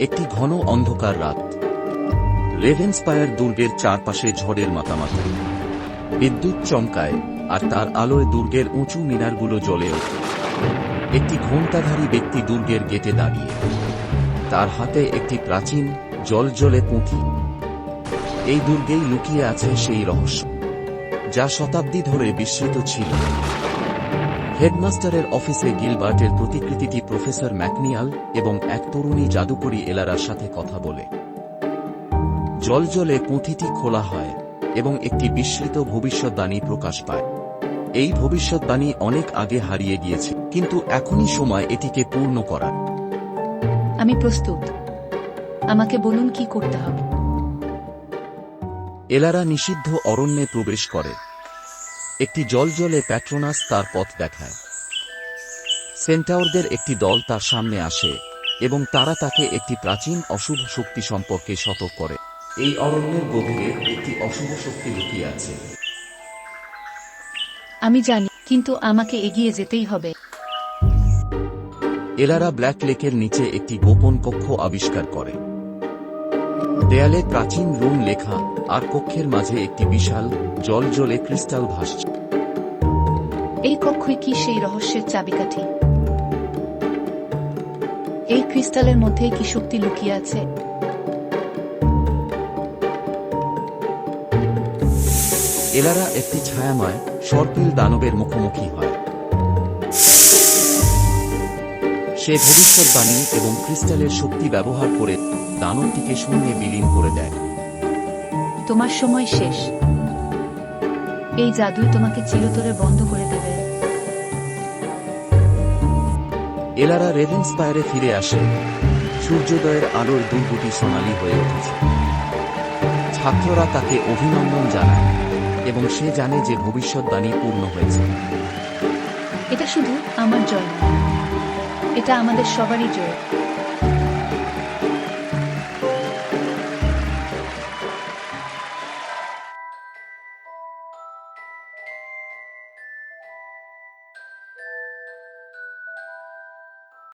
একটি ঘন অন্ধকার রাত। রেভেন্সপায়ার দুর্গের চারপাশে ঝড়ের মাতামাতি। বিদ্যুৎ চমকায়, আর তার আলোয় দুর্গের উঁচু মিনারগুলো জ্বলে ওঠে। একটি ঘণ্টাধারী ব্যক্তি দুর্গের গেটে দাঁড়িয়ে। তার হাতে একটি প্রাচীন জল জলে পুঁথি। এই দুর্গেই লুকিয়ে আছে সেই রহস্য, যা শতাব্দী ধরে বিস্মৃত ছিল। হেডমাস্টারের অফিসে গিলবার্টের প্রতিকৃতিটি প্রফেসর ম্যাকনিয়াল এবং এক তরুণী জাদুকরী এলারার সাথে কথা বলে। জলজলে পুঁথিটি খোলা হয় এবং একটি বিস্মৃত ভবিষ্যৎবাণী প্রকাশ পায়। এই ভবিষ্যৎবাণী অনেক আগে হারিয়ে গিয়েছে কিন্তু এখনই সময় এটিকে পূর্ণ করার। আমি প্রস্তুত। আমাকে বলুন কি করতে হবে। এলারা নিষিদ্ধ অরণ্যে প্রবেশ করে। একটি জলজলে প্যাট্রোনাস তার পথ দেখায়। সেন্টাউরদের একটি দল তার সামনে আসে এবং তারা তাকে একটি প্রাচীন অশুভ শক্তি সম্পর্কে সতর্ক করে। এই অরণ্যের গভীরে একটি অশুভ শক্তি লুকিয়ে আছে। আমি জানি কিন্তু আমাকে এগিয়ে যেতেই হবে। এলারা ব্ল্যাক লেকের নিচে একটি গোপন কক্ষ আবিষ্কার করে। দেয়ালে প্রাচীন রুম লেখা আর কক্ষের মাঝে একটি বিশাল জল জলে ক্রিস্টাল ভাসছে। এই কক্ষই কি সেই রহস্যের চাবিকাঠি? এই ক্রিস্টালের মধ্যে কি শক্তি লুকিয়ে আছে? এলারা একটি ছায়াময় সর্পিল দানবের মুখোমুখি হয়। সে ভবিষ্যৎবাণী এবং ক্রিস্টালের শক্তি ব্যবহার করে দানবটিকে শূন্যে বিলীন করে দেয়। তোমার সময় শেষ। এই জাদুই তোমাকে চিরতরে বন্ধ করে দেবে। এলারা রেভেন্সপায়ারে ফিরে আসে। সূর্যোদয়ের আলোর দুর্গটি সোনালী হয়ে উঠেছে। ছাত্ররা তাকে অভিনন্দন জানায় এবং সে জানে যে ভবিষ্যৎবাণী পূর্ণ হয়েছে। এটা শুধু আমার জয়। নয়। এটা আমাদের সবারই জয়